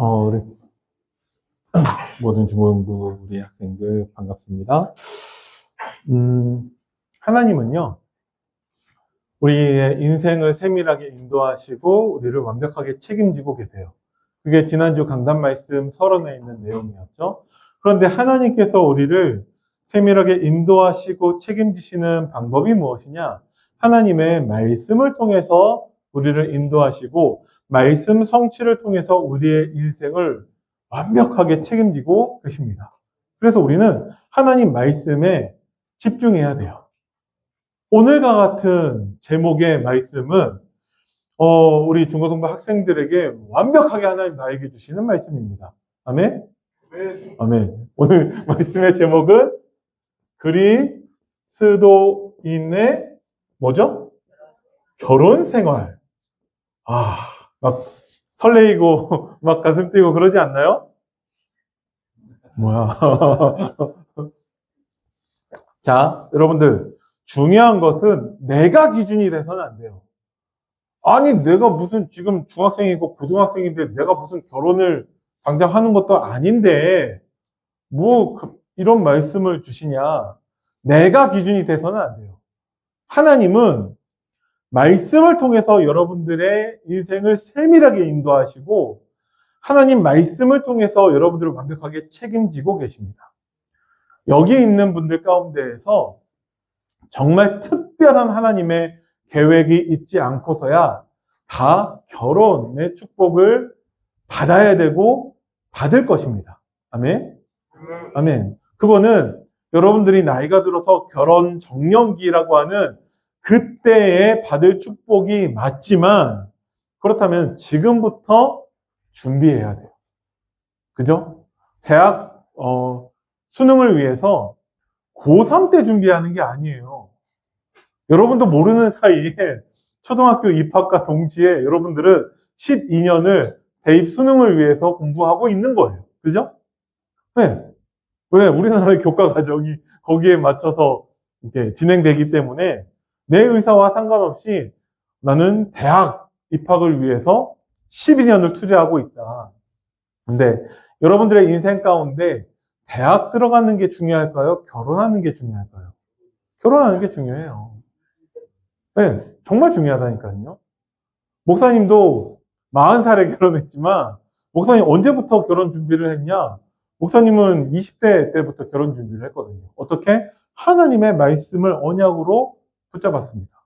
어, 우리 모든 중고등부 우리 학생들 반갑습니다. 음, 하나님은요, 우리의 인생을 세밀하게 인도하시고 우리를 완벽하게 책임지고 계세요. 그게 지난주 강단 말씀 서론에 있는 내용이었죠. 그런데 하나님께서 우리를 세밀하게 인도하시고 책임지시는 방법이 무엇이냐? 하나님의 말씀을 통해서 우리를 인도하시고 말씀 성취를 통해서 우리의 인생을 완벽하게 책임지고 계십니다. 그래서 우리는 하나님 말씀에 집중해야 돼요. 오늘과 같은 제목의 말씀은 어, 우리 중고등부 학생들에게 완벽하게 하나님 나에게 주시는 말씀입니다. 아멘? 아멘. 오늘 말씀의 제목은 그리스도인의 뭐죠? 결혼 생활. 아, 막 설레이고 막 가슴 뛰고 그러지 않나요? 뭐야? 자, 여러분들 중요한 것은 내가 기준이 돼서는 안 돼요. 아니, 내가 무슨 지금 중학생이고 고등학생인데 내가 무슨 결혼을 당장 하는 것도 아닌데 뭐 그- 이런 말씀을 주시냐? 내가 기준이 돼서는 안 돼요. 하나님은 말씀을 통해서 여러분들의 인생을 세밀하게 인도하시고 하나님 말씀을 통해서 여러분들을 완벽하게 책임지고 계십니다. 여기 있는 분들 가운데에서 정말 특별한 하나님의 계획이 있지 않고서야 다 결혼의 축복을 받아야 되고 받을 것입니다. 아멘. 아멘. 그거는 여러분들이 나이가 들어서 결혼 정년기라고 하는 그때에 받을 축복이 맞지만 그렇다면 지금부터 준비해야 돼요. 그죠? 대학 어, 수능을 위해서 고3 때 준비하는 게 아니에요. 여러분도 모르는 사이에 초등학교 입학과 동시에 여러분들은 12년을 대입 수능을 위해서 공부하고 있는 거예요. 그죠? 네. 왜? 우리나라의 교과 과정이 거기에 맞춰서 이렇게 진행되기 때문에 내 의사와 상관없이 나는 대학 입학을 위해서 12년을 투자하고 있다. 근데 여러분들의 인생 가운데 대학 들어가는 게 중요할까요? 결혼하는 게 중요할까요? 결혼하는 게 중요해요. 네, 정말 중요하다니까요. 목사님도 40살에 결혼했지만, 목사님 언제부터 결혼 준비를 했냐? 목사님은 20대 때부터 결혼 준비를 했거든요. 어떻게? 하나님의 말씀을 언약으로 붙잡았습니다.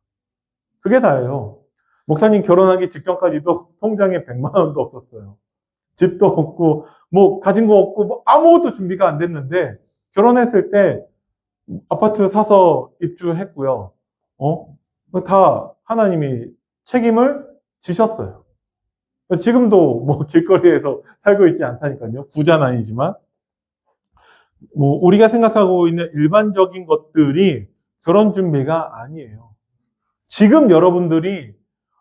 그게 다예요. 목사님 결혼하기 직전까지도 통장에 100만 원도 없었어요. 집도 없고, 뭐, 가진 거 없고, 뭐, 아무것도 준비가 안 됐는데, 결혼했을 때, 아파트 사서 입주했고요. 어? 다 하나님이 책임을 지셨어요. 지금도 뭐 길거리에서 살고 있지 않다니까요. 부자는 아니지만. 뭐, 우리가 생각하고 있는 일반적인 것들이 결혼 준비가 아니에요. 지금 여러분들이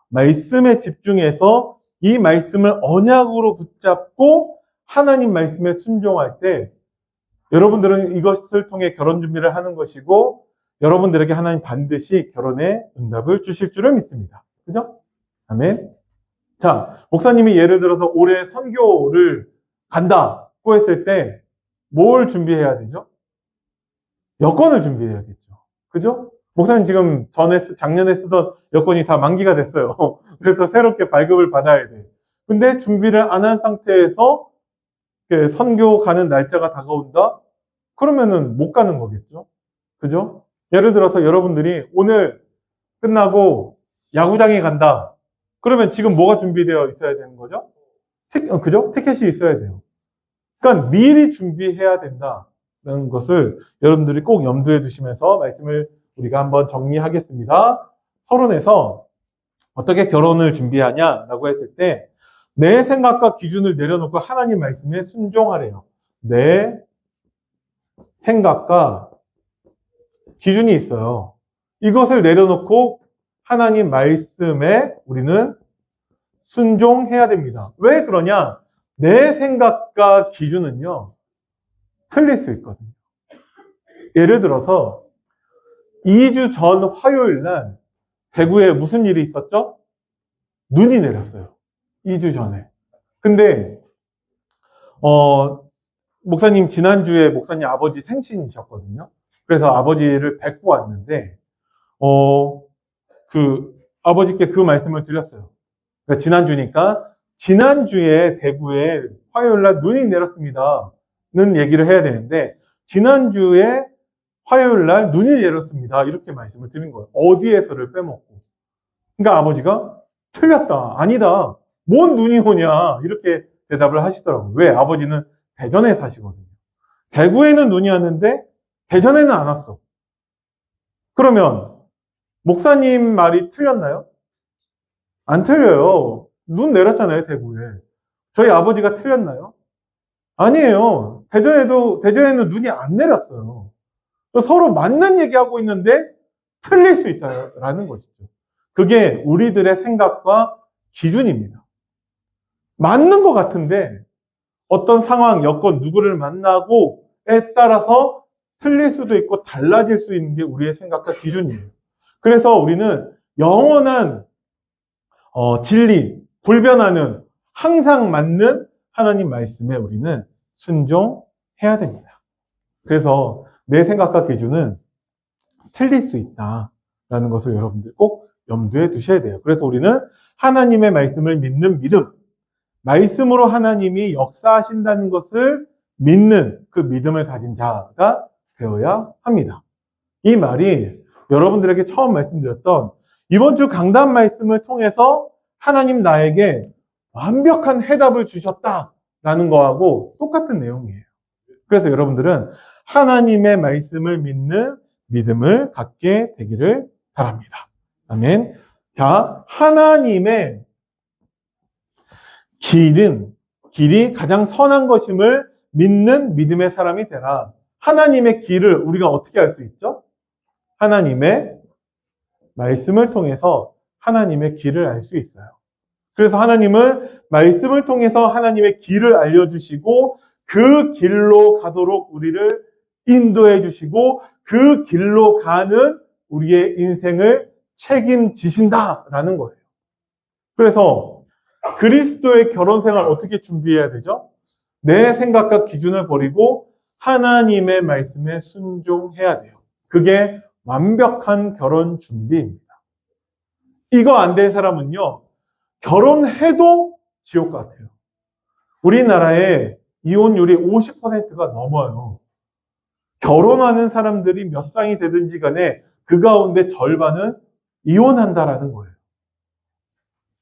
말씀에 집중해서 이 말씀을 언약으로 붙잡고 하나님 말씀에 순종할 때 여러분들은 이것을 통해 결혼 준비를 하는 것이고 여러분들에게 하나님 반드시 결혼의 응답을 주실 줄을 믿습니다. 그죠? 아멘. 자, 목사님이 예를 들어서 올해 선교를 간다고 했을 때 뭘 준비해야 되죠? 여권을 준비해야겠죠. 그죠? 목사님 지금 전에, 쓰- 작년에 쓰던 여권이 다 만기가 됐어요. 그래서 새롭게 발급을 받아야 돼. 근데 준비를 안 한 상태에서 선교 가는 날짜가 다가온다? 그러면은 못 가는 거겠죠? 그죠? 예를 들어서 여러분들이 오늘 끝나고 야구장에 간다. 그러면 지금 뭐가 준비되어 있어야 되는 거죠? 티, 어, 그죠? 티켓이 있어야 돼요. 그러니까 미리 준비해야 된다 는 것을 여러분들이 꼭 염두에 두시면서 말씀을 우리가 한번 정리하겠습니다. 서론에서 어떻게 결혼을 준비하냐라고 했을 때 내 생각과 기준을 내려놓고 하나님 말씀에 순종하래요. 내 생각과 기준이 있어요. 이것을 내려놓고 하나님 말씀에 우리는 순종해야 됩니다. 왜 그러냐? 내 생각과 기준은요, 틀릴 수 있거든요. 예를 들어서 2주 전 화요일 날 대구에 무슨 일이 있었죠? 눈이 내렸어요. 2주 전에. 근데 어, 목사님 지난주에 목사님 아버지 생신이셨거든요. 그래서 아버지를 뵙고 왔는데, 어, 그 아버지께 그 말씀을 드렸어요. 그러니까 지난주니까 지난주에 대구에 화요일 날 눈이 내렸습니다. 는 얘기를 해야 되는데 지난주에 화요일 날 눈이 내렸습니다. 이렇게 말씀을 드린 거예요. 어디에서를 빼먹고. 그러니까 아버지가 틀렸다. 아니다. 뭔 눈이 오냐. 이렇게 대답을 하시더라고요. 왜? 아버지는 대전에 사시거든요. 대구에는 눈이 왔는데 대전에는 안 왔어. 그러면 목사님 말이 틀렸나요? 안 틀려요. 눈 내렸잖아요, 대구에. 저희 아버지가 틀렸나요? 아니에요. 대전에도, 대전에는 눈이 안 내렸어요. 서로 맞는 얘기하고 있는데 틀릴 수 있다라는 것이죠. 그게 우리들의 생각과 기준입니다. 맞는 것 같은데 어떤 상황, 여건, 누구를 만나고에 따라서 틀릴 수도 있고 달라질 수 있는 게 우리의 생각과 기준이에요. 그래서 우리는 영원한 어, 진리, 불변하는 항상 맞는 하나님 말씀에 우리는 순종해야 됩니다. 그래서 내 생각과 기준은 틀릴 수 있다라는 것을 여러분들 꼭 염두에 두셔야 돼요. 그래서 우리는 하나님의 말씀을 믿는 믿음, 말씀으로 하나님이 역사하신다는 것을 믿는 그 믿음을 가진 자가 되어야 합니다. 이 말이 여러분들에게 처음 말씀드렸던 이번 주 강단 말씀을 통해서 하나님 나에게 완벽한 해답을 주셨다 라는 거하고 똑같은 내용이에요. 그래서 여러분들은 하나님의 말씀을 믿는 믿음을 갖게 되기를 바랍니다. 아멘. 자, 하나님의 길은, 길이 가장 선한 것임을 믿는 믿음의 사람이 되라. 하나님의 길을 우리가 어떻게 알 수 있죠? 하나님의 말씀을 통해서 하나님의 길을 알 수 있어요. 그래서 하나님은 말씀을 통해서 하나님의 길을 알려주시고 그 길로 가도록 우리를 인도해 주시고 그 길로 가는 우리의 인생을 책임지신다라는 거예요. 그래서 그리스도의 결혼 생활 어떻게 준비해야 되죠? 내 생각과 기준을 버리고 하나님의 말씀에 순종해야 돼요. 그게 완벽한 결혼 준비입니다. 이거 안 된 사람은요, 결혼해도 지옥 같아요. 우리나라의 이혼율이 50%가 넘어요. 결혼하는 사람들이 몇 쌍이 되든지 간에 그 가운데 절반은 이혼한다라는 거예요.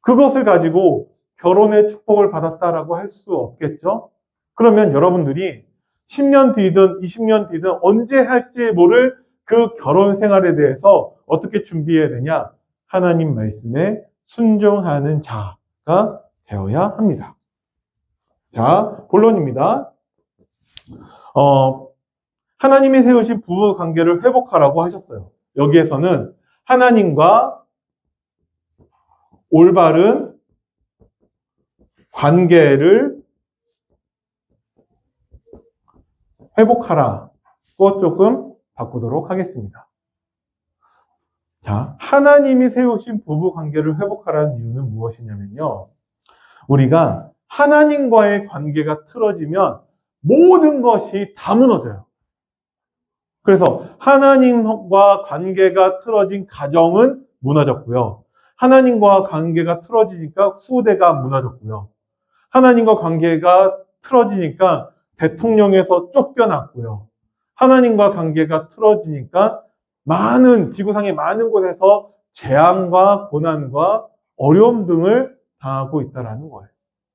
그것을 가지고 결혼의 축복을 받았다라고 할 수 없겠죠? 그러면 여러분들이 10년 뒤든 20년 뒤든 언제 할지 모를 그 결혼 생활에 대해서 어떻게 준비해야 되냐? 하나님 말씀에 순종하는 자가 되어야 합니다. 자, 본론입니다. 어, 하나님이 세우신 부부 관계를 회복하라고 하셨어요. 여기에서는 하나님과 올바른 관계를 회복하라고 조금 바꾸도록 하겠습니다. 자, 하나님이 세우신 부부 관계를 회복하라는 이유는 무엇이냐면요. 우리가 하나님과의 관계가 틀어지면 모든 것이 다 무너져요. 그래서 하나님과 관계가 틀어진 가정은 무너졌고요. 하나님과 관계가 틀어지니까 후대가 무너졌고요. 하나님과 관계가 틀어지니까 대통령에서 쫓겨났고요. 하나님과 관계가 틀어지니까 많은 지구상의 많은 곳에서 재앙과 고난과 어려움 등을 당하고 있다라는 거예요.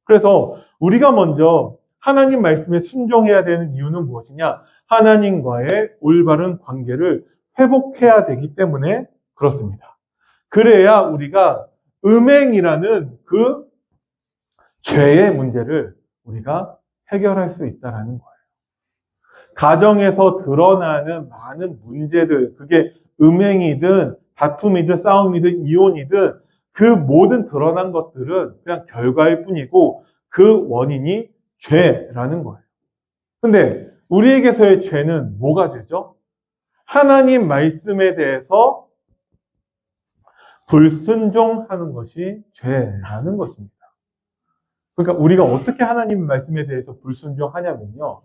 그래서 우리가 먼저 하나님 말씀에 순종해야 되는 이유는 무엇이냐? 하나님과의 올바른 관계를 회복해야 되기 때문에 그렇습니다. 그래야 우리가 음행이라는 그 죄의 문제를 우리가 해결할 수 있다라는 거예요. 가정에서 드러나는 많은 문제들, 그게 음행이든 다툼이든 싸움이든 이혼이든 그 모든 드러난 것들은 그냥 결과일 뿐이고 그 원인이 죄라는 거예요. 근데 우리에게서의 죄는 뭐가 죄죠? 하나님 말씀에 대해서 불순종하는 것이 죄라는 것입니다. 그러니까 우리가 어떻게 하나님 말씀에 대해서 불순종하냐면요.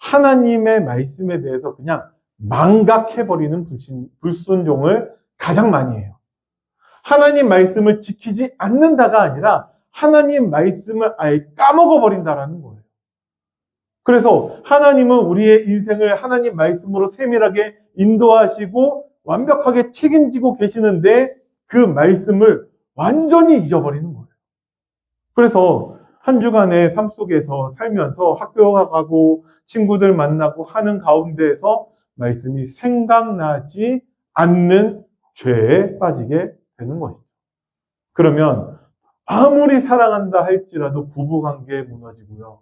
하나님의 말씀에 대해서 그냥 망각해버리는 불신, 불순종을 가장 많이 해요. 하나님 말씀을 지키지 않는다가 아니라 하나님 말씀을 아예 까먹어버린다라는 거예요. 그래서 하나님은 우리의 인생을 하나님 말씀으로 세밀하게 인도하시고 완벽하게 책임지고 계시는데 그 말씀을 완전히 잊어버리는 거예요. 그래서 한 주간의 삶 속에서 살면서 학교 가고 친구들 만나고 하는 가운데에서 말씀이 생각나지 않는 죄에 빠지게 되는 것이죠. 그러면 아무리 사랑한다 할지라도 부부관계 무너지고요.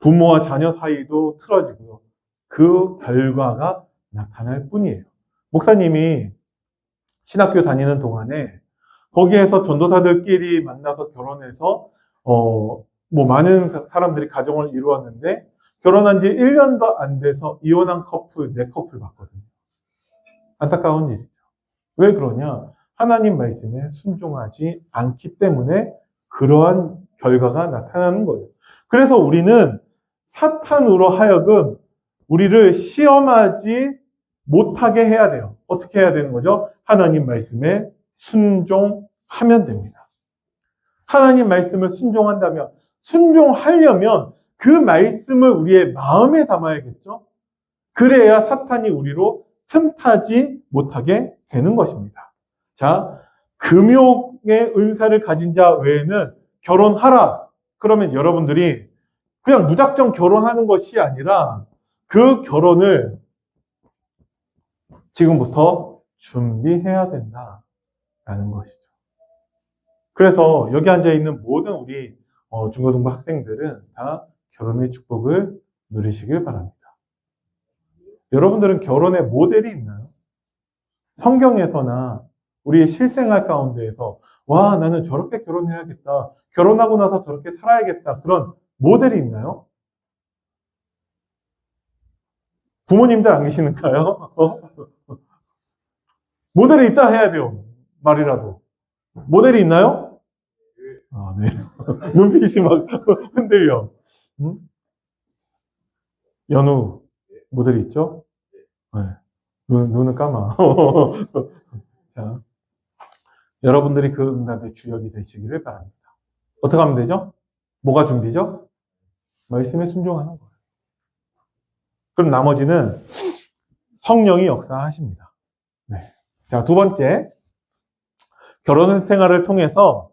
부모와 자녀 사이도 틀어지고요. 그 결과가 나타날 뿐이에요. 목사님이 신학교 다니는 동안에 거기에서 전도사들끼리 만나서 결혼해서 어, 뭐 많은 사람들이 가정을 이루었는데 결혼한 지 1년도 안 돼서 이혼한 커플, 네 커플 봤거든요. 안타까운 일이죠. 왜 그러냐? 하나님 말씀에 순종하지 않기 때문에 그러한 결과가 나타나는 거예요. 그래서 우리는 사탄으로 하여금 우리를 시험하지 못하게 해야 돼요. 어떻게 해야 되는 거죠? 하나님 말씀에 순종하면 됩니다. 하나님 말씀을 순종한다면, 순종하려면 그 말씀을 우리의 마음에 담아야겠죠? 그래야 사탄이 우리로 틈타지 못하게 되는 것입니다. 자, 금욕의 은사를 가진 자 외에는 결혼하라. 그러면 여러분들이 그냥 무작정 결혼하는 것이 아니라 그 결혼을 지금부터 준비해야 된다라는 것이죠. 그래서 여기 앉아 있는 모든 우리 어, 중고등부 학생들은 다 결혼의 축복을 누리시길 바랍니다. 여러분들은 결혼의 모델이 있나요? 성경에서나 우리의 실생활 가운데에서 와 나는 저렇게 결혼해야겠다. 결혼하고 나서 저렇게 살아야겠다. 그런 모델이 있나요? 부모님들 안 계시는가요? 어? 모델이 있다 해야 돼요. 말이라도. 모델이 있나요? 아, 네. 눈빛이 막 흔들려. 응? 연우, 모델이 있죠? 네. 눈, 눈은 감아. 자, 여러분들이 그 응답의 주역이 되시기를 바랍니다. 어떻게 하면 되죠? 뭐가 준비죠? 말씀에 순종하는 거예요. 그럼 나머지는 성령이 역사하십니다. 네. 자, 두 번째. 결혼 생활을 통해서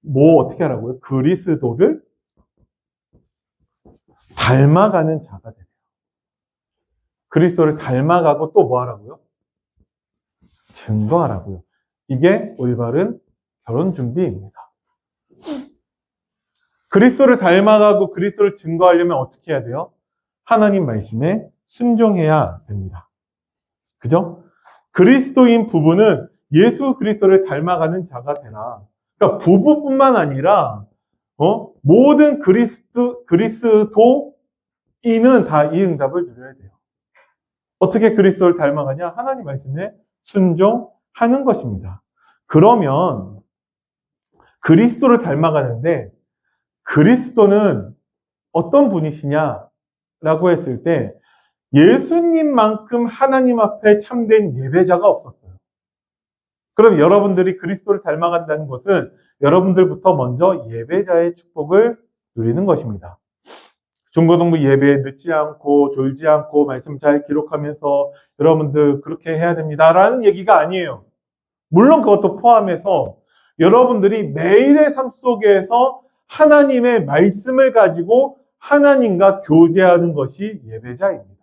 뭐 어떻게 하라고요? 그리스도를 닮아가는 자가 되요 그리스도를 닮아가고 또 뭐 하라고요? 증거하라고요. 이게 올바른 결혼 준비입니다. 그리스도를 닮아가고 그리스도를 증거하려면 어떻게 해야 돼요? 하나님 말씀에 순종해야 됩니다. 그죠? 그리스도인 부부는 예수 그리스도를 닮아가는 자가 되라. 그러니까 부부뿐만 아니라 어? 모든 그리스도 그리스도인은 다 이 응답을 누려야 돼요. 어떻게 그리스도를 닮아가냐? 하나님 말씀에 순종 하는 것입니다. 그러면 그리스도를 닮아가는데 그리스도는 어떤 분이시냐라고 했을 때 예수님만큼 하나님 앞에 참된 예배자가 없었어요. 그럼 여러분들이 그리스도를 닮아간다는 것은 여러분들부터 먼저 예배자의 축복을 누리는 것입니다. 중고등부 예배에 늦지 않고 졸지 않고 말씀 잘 기록하면서 여러분들 그렇게 해야 됩니다라는 얘기가 아니에요. 물론 그것도 포함해서 여러분들이 매일의 삶 속에서 하나님의 말씀을 가지고 하나님과 교제하는 것이 예배자입니다.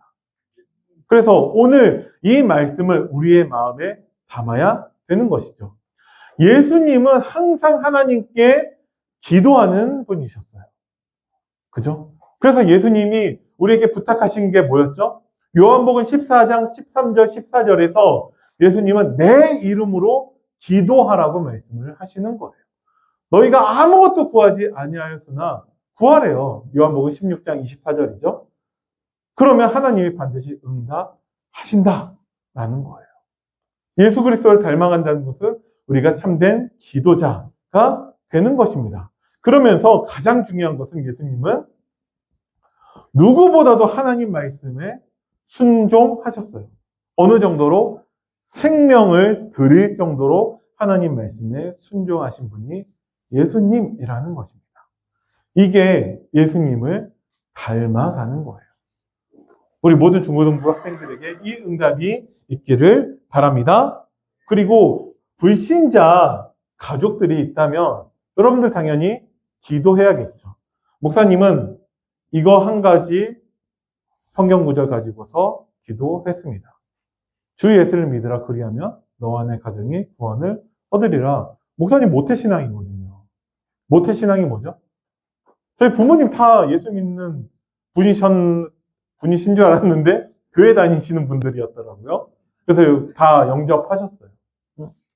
그래서 오늘 이 말씀을 우리의 마음에 담아야 되는 것이죠. 예수님은 항상 하나님께 기도하는 분이셨어요. 그죠? 그래서 예수님이 우리에게 부탁하신 게 뭐였죠? 요한복음 14장 13절 14절에서 예수님은 내 이름으로 기도하라고 말씀을 하시는 거예요. 너희가 아무것도 구하지 아니하였으나 구하래요. 요한복음 16장 24절이죠. 그러면 하나님이 반드시 응답하신다라는 거예요. 예수 그리스도를 닮아간다는 것은 우리가 참된 기도자가 되는 것입니다. 그러면서 가장 중요한 것은 예수님은 누구보다도 하나님 말씀에 순종하셨어요. 어느 정도로 생명을 드릴 정도로 하나님 말씀에 순종하신 분이 예수님이라는 것입니다. 이게 예수님을 닮아가는 거예요. 우리 모든 중고등부 학생들에게 이 응답이 있기를 바랍니다. 그리고 불신자 가족들이 있다면 여러분들 당연히 기도해야겠죠. 목사님은 이거 한 가지 성경 구절 가지고서 기도했습니다. 주 예수를 믿으라 그리하면 너와 내 가정이 구원을 얻으리라. 목사님 모태신앙이거든요. 모태신앙이 뭐죠? 저희 부모님 다 예수 믿는 분이신, 분이신 줄 알았는데 교회 다니시는 분들이었더라고요. 그래서 다 영접하셨어요.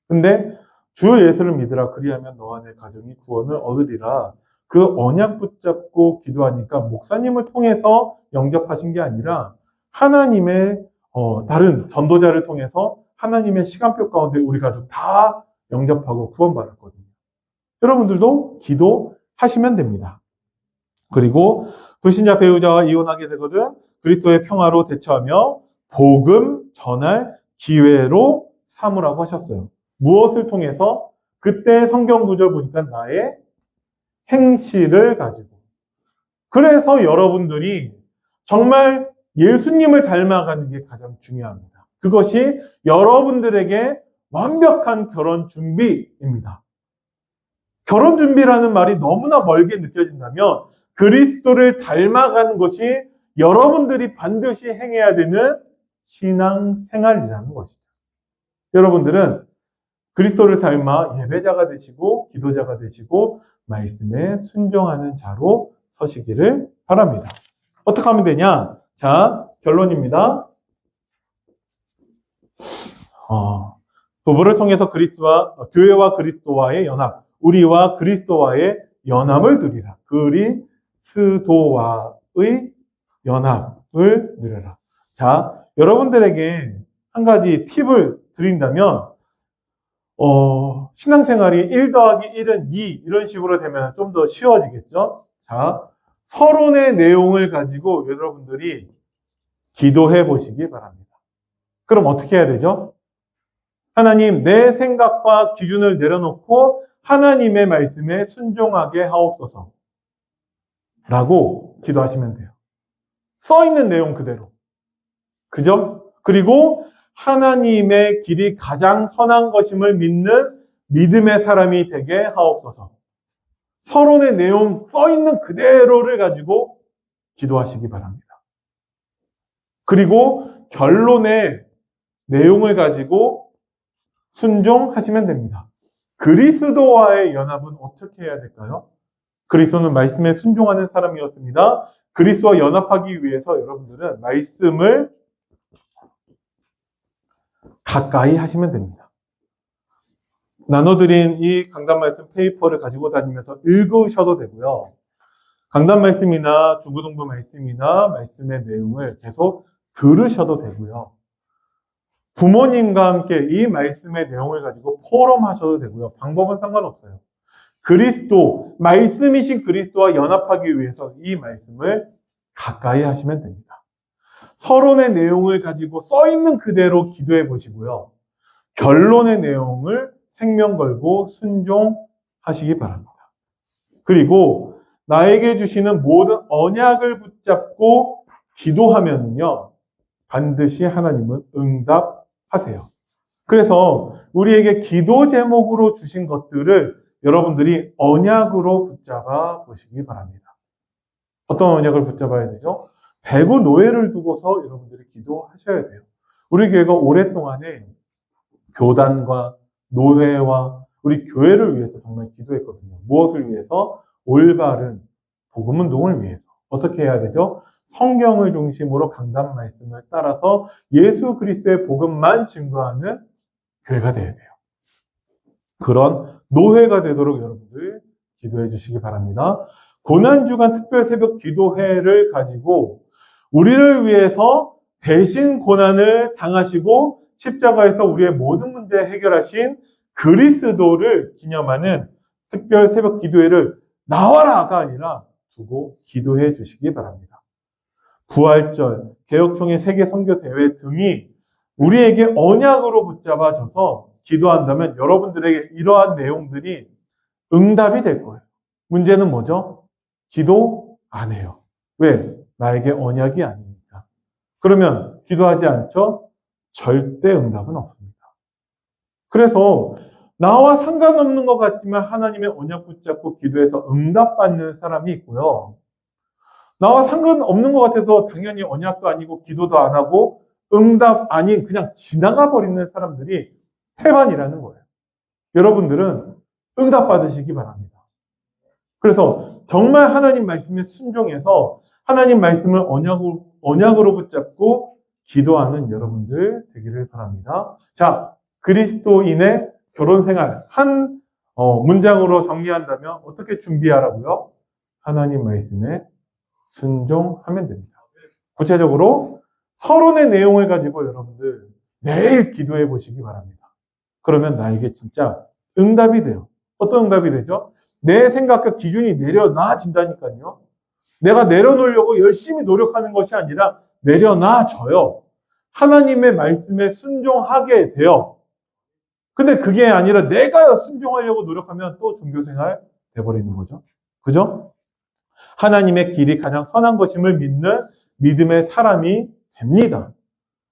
근데 주 예수를 믿으라 그리하면 너와 내 가정이 구원을 얻으리라. 그 언약 붙잡고 기도하니까 목사님을 통해서 영접하신 게 아니라 하나님의 어, 다른 전도자를 통해서 하나님의 시간표 가운데 우리 가족 다 영접하고 구원받았거든요. 여러분들도 기도하시면 됩니다. 그리고 불신자 배우자와 이혼하게 되거든 그리스도의 평화로 대처하며 복음 전할 기회로 삼으라고 하셨어요. 무엇을 통해서? 그때 성경 구절 보니까 나의 행실을 가지고. 그래서 여러분들이 정말 예수님을 닮아가는 게 가장 중요합니다. 그것이 여러분들에게 완벽한 결혼 준비입니다. 결혼 준비라는 말이 너무나 멀게 느껴진다면 그리스도를 닮아가는 것이 여러분들이 반드시 행해야 되는 신앙 생활이라는 것이죠. 여러분들은 그리스도를 닮아 예배자가 되시고 기도자가 되시고 말씀에 순종하는 자로 서시기를 바랍니다. 어떻게 하면 되냐? 자, 결론입니다. 어, 부부를 통해서 그리스도와 어, 교회와 그리스도와의 연합, 우리와 그리스도와의 연합을 누리라. 그리스도와의 연합을 누려라. 자, 여러분들에게 한 가지 팁을 드린다면 어, 신앙생활이 1 더하기 1은 2 이런 식으로 되면 좀 더 쉬워지겠죠? 자, 서론의 내용을 가지고 여러분들이 기도해 보시기 바랍니다. 그럼 어떻게 해야 되죠? 하나님, 내 생각과 기준을 내려놓고 하나님의 말씀에 순종하게 하옵소서. 라고 기도하시면 돼요. 써 있는 내용 그대로. 그죠? 그리고 하나님의 길이 가장 선한 것임을 믿는 믿음의 사람이 되게 하옵소서. 서론의 내용 써 있는 그대로를 가지고 기도하시기 바랍니다. 그리고 결론의 내용을 가지고 순종하시면 됩니다. 그리스도와의 연합은 어떻게 해야 될까요? 그리스도는 말씀에 순종하는 사람이었습니다. 그리스도와 연합하기 위해서 여러분들은 말씀을 가까이 하시면 됩니다. 나눠드린 이 강단 말씀 페이퍼를 가지고 다니면서 읽으셔도 되고요. 강단 말씀이나 중고등부 말씀이나 말씀의 내용을 계속 들으셔도 되고요. 부모님과 함께 이 말씀의 내용을 가지고 포럼 하셔도 되고요. 방법은 상관없어요. 그리스도, 말씀이신 그리스도와 연합하기 위해서 이 말씀을 가까이 하시면 됩니다. 서론의 내용을 가지고 써 있는 그대로 기도해 보시고요. 결론의 내용을 생명 걸고 순종하시기 바랍니다. 그리고 나에게 주시는 모든 언약을 붙잡고 기도하면요. 반드시 하나님은 응답하세요. 그래서 우리에게 기도 제목으로 주신 것들을 여러분들이 언약으로 붙잡아 보시기 바랍니다. 어떤 언약을 붙잡아야 되죠? 배구 노예를 두고서 여러분들이 기도하셔야 돼요. 우리 교회가 오랫동안에 교단과 노회와 우리 교회를 위해서 정말 기도했거든요. 무엇을 위해서? 올바른 복음 운동을 위해서. 어떻게 해야 되죠? 성경을 중심으로 강단 말씀을 따라서 예수 그리스도의 복음만 증거하는 교회가 되어야 돼요. 그런 노회가 되도록 여러분들 기도해 주시기 바랍니다. 고난주간 특별 새벽 기도회를 가지고 우리를 위해서 대신 고난을 당하시고 십자가에서 우리의 모든 문제 해결하신 그리스도를 기념하는 특별 새벽 기도회를 나와라가 아니라 두고 기도해 주시기 바랍니다. 부활절, 개혁총회 세계 선교 대회 등이 우리에게 언약으로 붙잡아져서 기도한다면 여러분들에게 이러한 내용들이 응답이 될 거예요. 문제는 뭐죠? 기도 안 해요. 왜? 나에게 언약이 아니니까. 그러면 기도하지 않죠? 절대 응답은 없습니다. 그래서 나와 상관없는 것 같지만 하나님의 언약 붙잡고 기도해서 응답받는 사람이 있고요. 나와 상관없는 것 같아서 당연히 언약도 아니고 기도도 안 하고 응답 아닌 그냥 지나가 버리는 사람들이 태반이라는 거예요. 여러분들은 응답 받으시기 바랍니다. 그래서 정말 하나님 말씀에 순종해서 하나님 말씀을 언약으로, 언약으로 붙잡고 기도하는 여러분들 되기를 바랍니다. 자, 그리스도인의 결혼 생활 한 어, 문장으로 정리한다면 어떻게 준비하라고요? 하나님 말씀에 순종하면 됩니다. 구체적으로 서론의 내용을 가지고 여러분들 매일 기도해 보시기 바랍니다. 그러면 나에게 진짜 응답이 돼요. 어떤 응답이 되죠? 내 생각과 기준이 내려놔진다니까요. 내가 내려놓으려고 열심히 노력하는 것이 아니라 내려놔져요. 하나님의 말씀에 순종하게 돼요. 근데 그게 아니라 내가 순종하려고 노력하면 또 종교생활 돼버리는 거죠. 그죠? 하나님의 길이 가장 선한 것임을 믿는 믿음의 사람이 됩니다.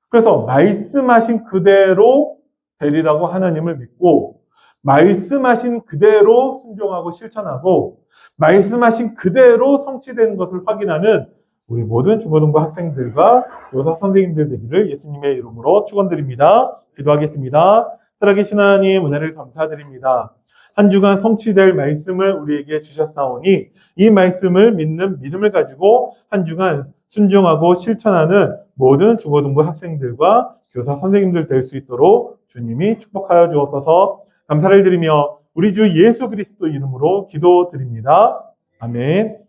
그래서 말씀하신 그대로 되리라고 하나님을 믿고 말씀하신 그대로 순종하고 실천하고 말씀하신 그대로 성취되는 것을 확인하는 우리 모든 중고등부 학생들과 교사 선생님들 되기를 예수님의 이름으로 축원드립니다. 기도하겠습니다. 살아계신 하나님 은혜를 감사드립니다. 한 주간 성취될 말씀을 우리에게 주셨사오니 이 말씀을 믿는 믿음을 가지고 한 주간 순종하고 실천하는 모든 중고등부 학생들과 교사 선생님들 될 수 있도록 주님이 축복하여 주옵소서 감사를 드리며 우리 주 예수 그리스도 이름으로 기도드립니다. 아멘.